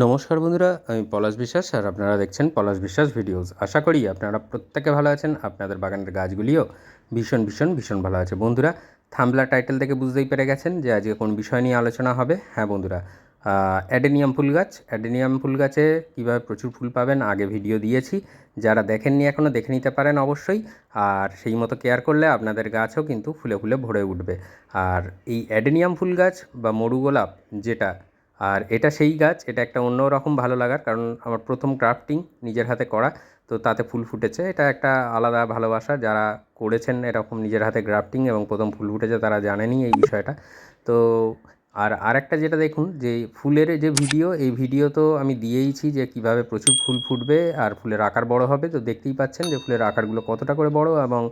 নমস্কার বন্ধুরা, আমি পলাশ বিশ্বাস আর আপনারা দেখছেন পলাশ বিশ্বাস ভিডিওস। আশা করি আপনারা প্রত্যেকে ভালো আছেন, আপনাদের বাগানের গাছগুলিও ভীষণ ভীষণ ভীষণ ভালো আছে। বন্ধুরা থামলা টাইটেল থেকে বুঝতেই পেরে গেছেন যে আজকে কোন বিষয় নিয়ে আলোচনা হবে। হ্যাঁ বন্ধুরা অ্যাডেনিয়াম ফুল গাছ। অ্যাডেনিয়াম ফুল গাছে কীভাবে প্রচুর ফুল পাবেন আগে ভিডিও দিয়েছি। যারা দেখেননি এখনও দেখে নিতে পারেন অবশ্যই। আর সেই মতো কেয়ার করলে আপনাদের গাছও কিন্তু ফুলে ফুলে ভরে উঠবে। আর এই অ্যাডেনিয়াম ফুল গাছ বা মরু গোলাপ যেটা আর এটা সেই গাছ, এটা একটা অন্য রকম ভালো লাগার কারণ আমার প্রথম ক্রাফটিং নিজের হাতে করা, তো তাতে ফুল ফুটেছে। এটা একটা আলাদা ভালোবাসা যারা করেছেন এরকম নিজের হাতে গ্রাফটিং এবং প্রথম ফুল ফুটেছে তারা জানেনি এই বিষয়টা। তো আর আরেকটা যেটা দেখুন যে ফুলের যে ভিডিও, এই ভিডিও তো আমি দিয়েইছি যে কীভাবে প্রচুর ফুল ফুটবে আর ফুলের আকার বড় হবে। তো দেখতেই পাচ্ছেন যে ফুলের আকারগুলো কতটা করে বড় এবং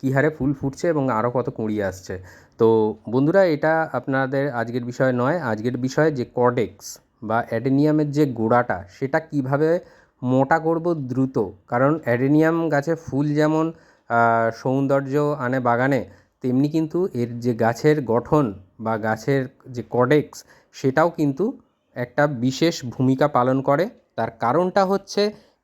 কী হারে ফুল ফুটছে এবং আরও কত কুঁড়ি আসছে। তো বন্ধুরা, এটা আপনাদের আজকের বিষয় নয়, আজকের বিষয় যে কডেক্স বা অ্যাডেনিয়ামের যে গোড়াটা, সেটা কীভাবে মোটা করব দ্রুত? কারণ অ্যাডেনিয়াম গাছে ফুল যেমন সৌন্দর্য আনে বাগানে, তেমনি কিন্তু এর যে গাছের গঠন বা গাছের যে কডেক্স, সেটাও কিন্তু একটা বিশেষ ভূমিকা পালন করে। তার কারণটা হচ্ছে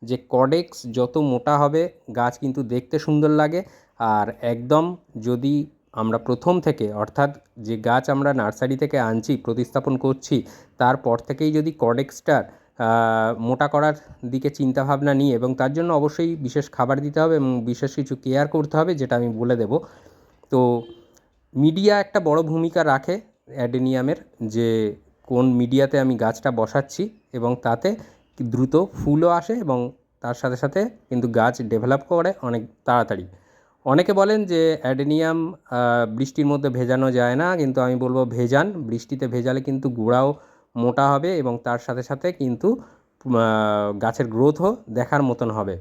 যে কডেক্স যত মোটা হবে, গাছ কিন্তু দেখতে সুন্দর লাগে আর একদম যদি আমরা প্রথম থেকে, অর্থাৎ যে গাছ আমরা নার্সারি থেকে আনছি, প্রতিস্থাপন করছি, তারপর থেকেই যদি কডেক্সটার মোটা করার দিকে চিন্তাভাবনা নিই এবং তার জন্য অবশ্যই বিশেষ খাবার দিতে হবে এবং বিশেষ কিছু কেয়ার করতে হবে, যেটা আমি বলে দেব। তো মিডিয়া একটা বড় ভূমিকা রাখে অ্যাডেনিয়ামের, যে কোন মিডিয়াতে আমি গাছটা বসাচ্ছি এবং তাতে দ্রুত ফুলও আসে এবং তার সাথে সাথে কিন্তু গাছ ডেভেলপ করে অনেক তাড়াতাড়ি। অনেকে বলেন যে অ্যাডেনিয়াম বৃষ্টির মধ্যে ভেজানো যায় না, কিন্তু আমি বলব ভেজান। বৃষ্টিতে ভেজালে কিন্তু গোড়াও মোটা হবে এবং তার সাথে সাথে কিন্তু গাছের গ্রোথও দেখার মতন হবে।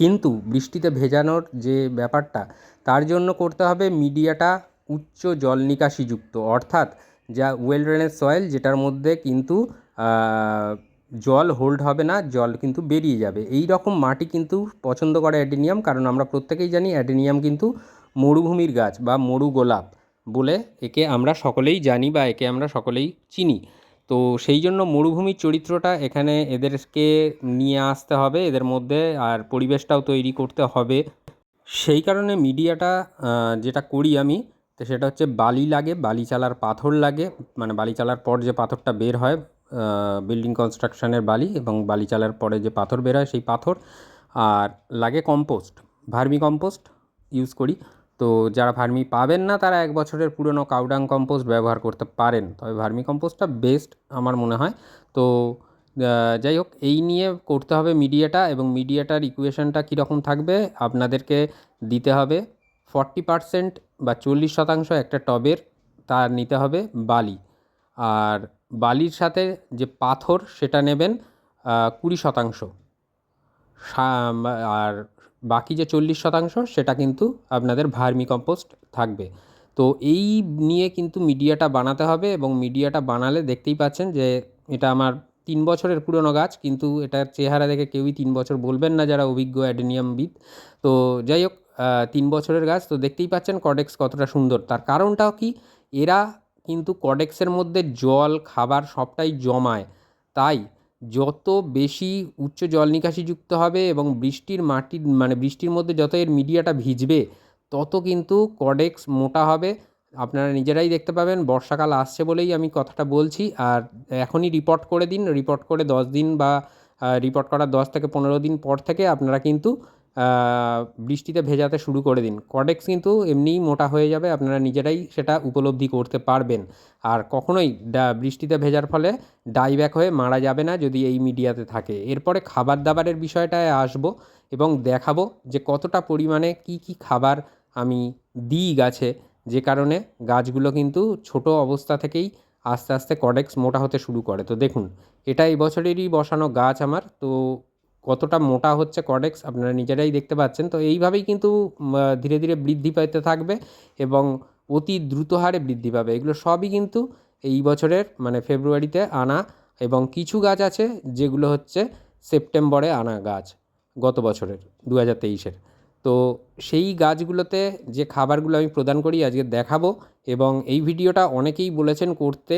কিন্তু বৃষ্টিতে ভেজানোর যে ব্যাপারটা, তার জন্য করতে হবে মিডিয়াটা উচ্চ জল নিকাশিযুক্ত, অর্থাৎ যা ওয়েল ড্রেনেজ সয়েল, যেটার মধ্যে কিন্তু জল হোল্ড হবে না, জল কিন্তু বেরিয়ে যাবে। এই রকম মাটি কিন্তু পছন্দ করে অ্যাডেনিয়াম, কারণ আমরা প্রত্যেকেই জানি অ্যাডেনিয়াম কিন্তু মরুভূমির গাছ বা মরু গোলাপ বলে একে আমরা সকলেই জানি বা একে আমরা সকলেই চিনি। তো সেই জন্য মরুভূমির চরিত্রটা এখানে এদেরকে নিয়ে আসতে হবে, এদের মধ্যে আর পরিবেশটাও তৈরি করতে হবে। সেই কারণে মিডিয়াটা যেটা করি আমি, তো সেটা হচ্ছে বালি লাগে, বালি চালার পাথর লাগে মানে বালি চালার পর যে পাথরটা বের হয় বিল্ডিং কনস্ট্রাকশনের বালি এবং বালি চালার পরে যে পাথর বের হয় সেই পাথর আর লাগে কম্পোস্ট ভার্মি কম্পোস্ট ইউজ করি। তো যারা ভার্মি পাবেন না, তারা এক বছরের পুরনো কাউডাং কম্পোস্ট ব্যবহার করতে পারেন। তবে ভার্মি কম্পোস্টটা বেস্ট আমার মনে হয়। তো যাই হোক, এই নিয়ে করতে হবে মিডিয়াটা এবং মিডিয়াটার ইকুয়েশনটা কীরকম থাকবে আপনাদেরকে দিতে হবে। ফর্টি পারসেন্ট বা চল্লিশ শতাংশ একটা টবের তার নিতে হবে বালি। আর বালির সাথে যে পাথর সেটা নেবেন কুড়ি শতাংশ। আর বাকি যে চল্লিশ শতাংশ, সেটা কিন্তু আপনাদের ভার্মি কম্পোস্ট থাকবে। তো এই নিয়ে কিন্তু মিডিয়াটা বানাতে হবে এবং মিডিয়াটা বানালে দেখতেই পাচ্ছেন যে এটা আমার তিন বছরের পুরনো গাছ, কিন্তু এটার চেহারা দেখে কেউই তিন বছর বলবেন না যারা অভিজ্ঞ অ্যাডেনিয়ামবিদ। তো যাই হোক তিন বছরের গাছ, তো দেখতেই পাচ্ছেন কডেক্স কতটা সুন্দর। তার কারণটাও কি? এরা কিন্তু কডেক্সের মধ্যে জল, খাবার সবটাই জমায়। তাই যত বেশি উচ্চ জল নিকাশিযুক্ত হবে এবং বৃষ্টির মাটির মানে বৃষ্টির মধ্যে যত এর মিডিয়াটা ভিজবে, তত কিন্তু কডেক্স মোটা হবে। আপনারা নিজেরাই দেখতে পাবেন, বর্ষাকাল আসছে বলেই আমি কথাটা বলছি। আর এখনই রিপোর্ট করে দিন রিপোর্ট করে দশ দিন বা রিপোর্ট করার দশ থেকে পনেরো দিন পর থেকে আপনারা কিন্তু বৃষ্টিতে ভেজাতে শুরু করে দিন। কডেক্স কিন্তু এমনিই মোটা হয়ে যাবে, আপনারা নিজেরাই সেটা উপলব্ধি করতে পারবেন। আর কখনোই বৃষ্টিতে ভেজার ফলে ডাইব্যাক হয়ে মারা যাবে না যদি এই মিডিয়াতে থাকে। এরপরে খাবার দাবারের বিষয়টায় আসব এবং দেখাবো যে কতটা পরিমাণে কি কি খাবার আমি দিই গাছে, যে কারণে গাছগুলো কিন্তু ছোট অবস্থা থেকেই আস্তে আস্তে কডেক্স মোটা হতে শুরু করে। তো দেখুন, এটা এই বছরেরই বসানো গাছ আমার। তো কতটা মোটা হচ্ছে কডেক্স আপনারা নিজেরাই দেখতে পাচ্ছেন। তো এইভাবেই কিন্তু ধীরে ধীরে বৃদ্ধি পেতে থাকবে এবং অতি দ্রুত হারে বৃদ্ধি পাবে। এগুলো সবই কিন্তু এই বছরের মানে ফেব্রুয়ারিতে আনা এবং কিছু গাছ আছে যেগুলো হচ্ছে সেপ্টেম্বরে আনা গাছ গত বছরের দু হাজার তেইশের। তো সেই গাছগুলোতে যে খাবারগুলো আমি প্রদান করি আজকে দেখাবো এবং এই ভিডিওটা অনেকেই বলেছেন করতে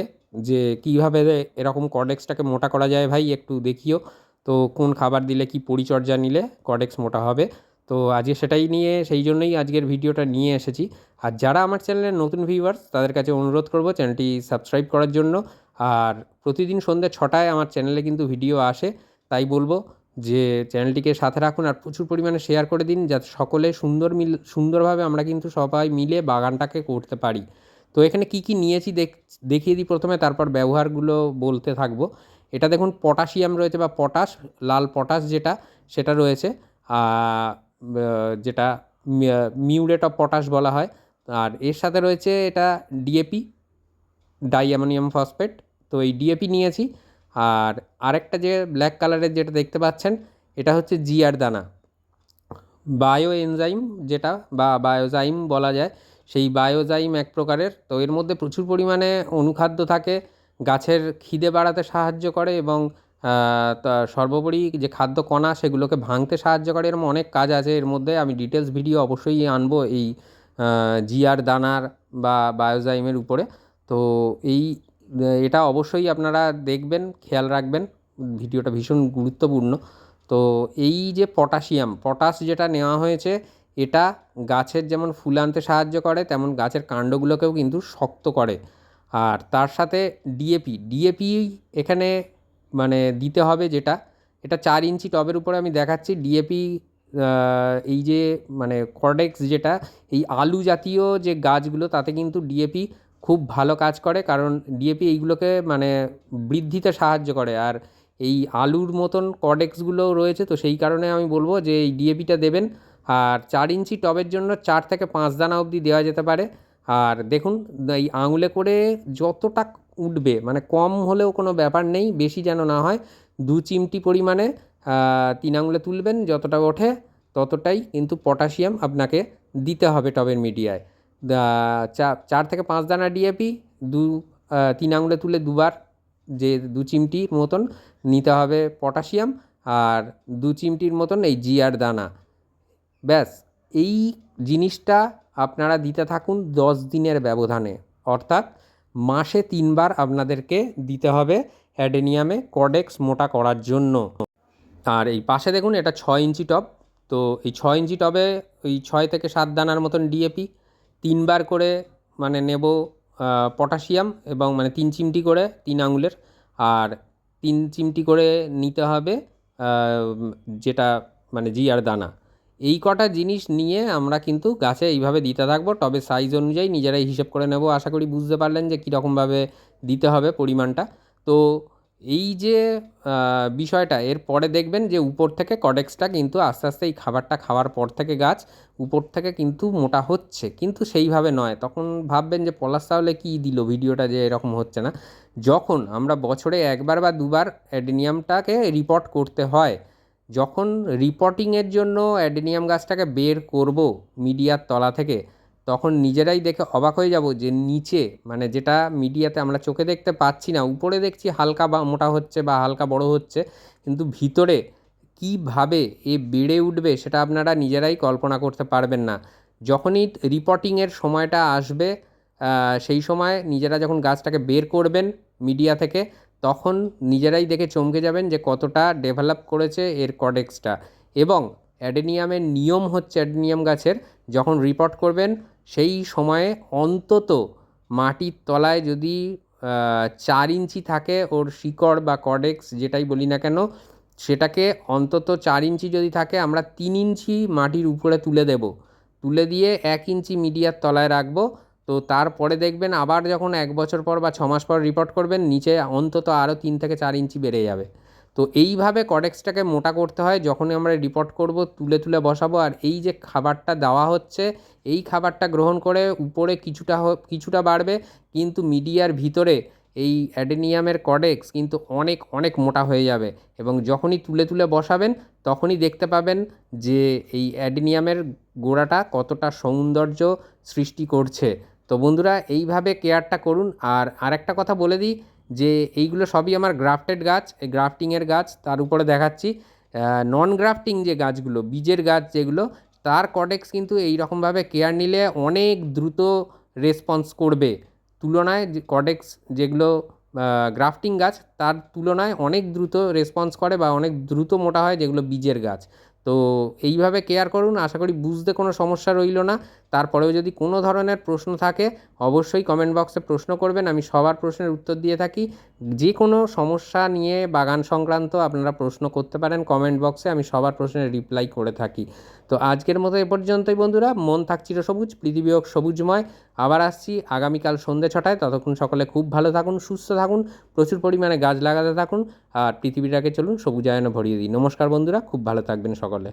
যে কীভাবে এরকম কর্ডেক্সটাকে মোটা করা যায় ভাই একটু দেখিও। তো কোন খাবার দিলে কি পরিচর্যা নিলে কর্ডেক্স মোটা হবে। তো আজকে সেটাই নিয়ে সেই জন্যই আজকের ভিডিওটা নিয়ে এসেছি। আর যারা আমার চ্যানেলের নতুন ভিউয়ার্স তাদের কাছে অনুরোধ করব চ্যানেলটি সাবস্ক্রাইব করার জন্য। আর প্রতিদিন সন্ধ্যে ছটায় আমার চ্যানেলে কিন্তু ভিডিও আসে। তাই বলব যে চ্যানেলটিকে সাথে রাখুন আর প্রচুর পরিমাণে শেয়ার করে দিন যাতে সকলে সুন্দর মিল, সুন্দরভাবে আমরা কিন্তু সবাই মিলে বাগানটাকে করতে পারি। তো এখানে কি কি নিয়েছি দেখ, দেখিয়ে দিই প্রথমে, তারপর ব্যবহারগুলো বলতে থাকব। এটা দেখুন পটাশিয়াম রয়েছে বা পটাশ, লাল পটাশ যেটা, সেটা রয়েছে যেটা মিউরেট অফ পটাশ বলা হয়। আর এর সাথে রয়েছে এটা ডিএপি ডাইঅ্যামোনিয়াম ফসফেট তো এই ডিএপি নিয়েছি। আর আরেকটা যে ব্ল্যাক কালারের যেটা দেখতে পাচ্ছেন, এটা হচ্ছে জিআর দানা। বায়ো এনজাইম যেটা বা বায়োজাইম বলা যায়, সেই বায়োজাইম এক প্রকারের। তো এর মধ্যে প্রচুর পরিমাণে অনুখাদ্য থাকে। গাছের খিদে বাড়াতে সাহায্য করে এবং সর্বোপরি যে খাদ্য কণা সেগুলোকে ভাঙতে সাহায্য করে এরকম অনেক কাজ আছে। এর মধ্যে আমি ডিটেলস ভিডিও অবশ্যই আনব এই জিআর দানার বা বায়োজাইমের উপরে। তো এই, এটা অবশ্যই আপনারা দেখবেন, খেয়াল রাখবেন, ভিডিওটা ভীষণ গুরুত্বপূর্ণ। তো এই যে পটাশিয়াম, পটাশ যেটা নেওয়া হয়েছে, এটা গাছের যেমন ফুল আনতে সাহায্য করে, তেমন গাছের কাণ্ডগুলোকেও কিন্তু শক্ত করে। আর তার সাথে ডিএপি ডিএপি এখানে মানে দিতে হবে যেটা, এটা চার ইঞ্চি টবের উপরে আমি দেখাচ্ছি। ডিএপি এই যে মানে কর্ডেক্স যেটা, এই আলু জাতীয় যে গাছগুলো, তাতে কিন্তু ডিএপি খুব ভালো কাজ করে। কারণ ডিএপি এইগুলোকে মানে বৃদ্ধিতে সাহায্য করে। আর এই আলুর মতন কডেক্সগুলোও রয়েছে। তো সেই কারণে আমি বলব যে এই ডিএপিটা দেবেন। আর চার ইঞ্চি টবের জন্য চার থেকে পাঁচ দানা অবধি দেওয়া যেতে পারে। আর দেখুন, এই আঙুলে করে যতটা উঠবে মানে কম হলেও কোনো ব্যাপার নেই, বেশি যেন না হয়, দু চিমটি পরিমাণে তিন আঙুলে তুলবেন, যতটা ওঠে ততটাই কিন্তু পটাশিয়াম আপনাকে দিতে হবে টবের মিডিয়ায়। চার থেকে পাঁচ দানা ডিএপি দু তিন আঙুলে তুলে দুবার যে দু চিমটির মতন নিতে হবে পটাশিয়াম, আর দু চিমটির মতন এই জিয়ার দানা। ব্যাস, এই জিনিসটা আপনারা দিতে থাকুন দশ দিনের ব্যবধানে। অর্থাৎ মাসে তিনবার আপনাদেরকে দিতে হবে অ্যাডেনিয়ামে কডেক্স মোটা করার জন্য। আর এই পাশে দেখুন এটা ছয় ইঞ্চি টব। তো এই ছয় ইঞ্চি টবে ওই ছয় থেকে সাত দানার মতন ডিএপি। তিনবার করে মানে নেব পটাশিয়াম এবং মানে তিন চিমটি করে তিন আঙুলের। আর তিন চিমটি করে নিতে হবে যেটা মানে জিয়ার দানা। এই কটা জিনিস নিয়ে আমরা কিন্তু গাছে এইভাবে দিতে থাকব টবে সাইজ অনুযায়ী নিজেরাই হিসেব করে নেব। আশা করি বুঝতে পারলেন যে কীরকমভাবে দিতে হবে পরিমাণটা। তো এই যে বিষয়টা, এর পরে দেখবেন যে উপর থেকে কডেক্সটা কিন্তু আস্তে আস্তে এই খাবারটা খাওয়ার পর থেকে গাছ উপর থেকে কিন্তু মোটা হচ্ছে। কিন্তু সেইভাবে নয়। তখন ভাববেন যে, পলাশ তাহলে কী দিল? ভিডিওটা যে এরকম হচ্ছে না। যখন আমরা বছরে একবার বা দুবার অ্যাডেনিয়ামটাকে রিপোর্ট করতে হয় যখন রিপোর্টিংয়ের জন্য অ্যাডেনিয়াম গাছটাকে বের করব মিডিয়ার তলা থেকে, তখন নিজেরাই দেখে অবাক হয়ে যাব যে নিচে মানে যেটা মিডিয়াতে আমরা চোখে দেখতে পাচ্ছি না, উপরে দেখছি হালকা বা মোটা হচ্ছে বা হালকা বড় হচ্ছে, কিন্তু ভিতরে কীভাবে এ বেড়ে উঠবে সেটা আপনারা নিজেরাই কল্পনা করতে পারবেন না। যখনই রিপোর্টিংয়ের সময়টা আসবে সেই সময় নিজেরা যখন গাছটাকে বের করবেন মিডিয়া থেকে তখন নিজেরাই দেখে চমকে যাবেন যে কতটা ডেভেলপ করেছে এর কডেক্সটা এবং অ্যাডেনিয়ামের নিয়ম হচ্ছে অ্যাডেনিয়াম গাছের, যখন রিপোর্ট করবেন সেই সময়ে অন্তত মাটির তলায় যদি চার ইঞ্চি থাকে ওর শিকড় বা কডেক্স যেটাই বলি না কেন, সেটাকে অন্তত চার ইঞ্চি যদি থাকে আমরা তিন ইঞ্চি মাটির উপরে তুলে দেব। তুলে দিয়ে এক ইঞ্চি মিডিয়ার তলায় রাখব। তো তারপরে দেখবেন আবার যখন এক বছর পর বা ছমাস পর রিপোর্ট করবেন, নিচে অন্তত আরও তিন থেকে চার ইঞ্চি বেড়ে যাবে। তো এইভাবে কডেক্সটাকে মোটা করতে হয়, যখনই আমরা রিপোর্ট করব, তুলে তুলে বসাবো। আর এই যে খাবারটা দেওয়া হচ্ছে, এই খাবারটা গ্রহণ করে উপরে কিছুটা কিছুটা বাড়বে। কিন্তু মিডিয়ার ভিতরে এই অ্যাডেনিয়ামের কডেক্স কিন্তু অনেক অনেক মোটা হয়ে যাবে। এবং যখনই তুলে তুলে বসাবেন, তখনই দেখতে পাবেন যে এই অ্যাডেনিয়ামের গোড়াটা কতটা সৌন্দর্য সৃষ্টি করছে। তো বন্ধুরা, এইভাবে কেয়ারটা করুন। আর আরেকটা কথা বলে দিই যে, এইগুলো সবই আমার গ্রাফটেড গাছ, এই গ্রাফটিংয়ের গাছ, তার উপরে দেখাচ্ছি। নন গ্রাফটিং যে গাছগুলো, বীজের গাছ যেগুলো, তার কডেক্স কিন্তু এই রকমভাবে কেয়ার নিলে অনেক দ্রুত রেসপন্স করবে। তুলনায় যে কডেক্স যেগুলো গ্রাফটিং গাছ, তার তুলনায় অনেক দ্রুত রেসপন্স করে বা অনেক দ্রুত মোটা হয় যেগুলো বীজের গাছ। তো এইভাবে কেয়ার করুন। আশা করি বুঝতে কোনো সমস্যা রইল না। তারপরেও যদি কোনো ধরনের প্রশ্ন থাকে, অবশ্যই কমেন্ট বক্সে প্রশ্ন করবেন। আমি সবার প্রশ্নের উত্তর দিয়ে থাকি। যে কোনো সমস্যা নিয়ে বাগান সংক্রান্ত আপনারা প্রশ্ন করতে পারেন কমেন্ট বক্সে আমি সবার প্রশ্নের রিপ্লাই করে থাকি। তো আজকের মতো এ পর্যন্তই বন্ধুরা। মন থাক চিরসবুজ পৃথিবী হোক সবুজময়। আবার আসছি আগামীকাল সন্ধ্যে ছটায়। ততক্ষণ সকলে খুব ভালো থাকুন, সুস্থ থাকুন, প্রচুর পরিমাণে গাছ লাগাতে থাকুন, আর পৃথিবীটাকে চলুন সবুজায়নে ভরিয়ে দিই। নমস্কার বন্ধুরা, খুব ভালো থাকবেন সকলে।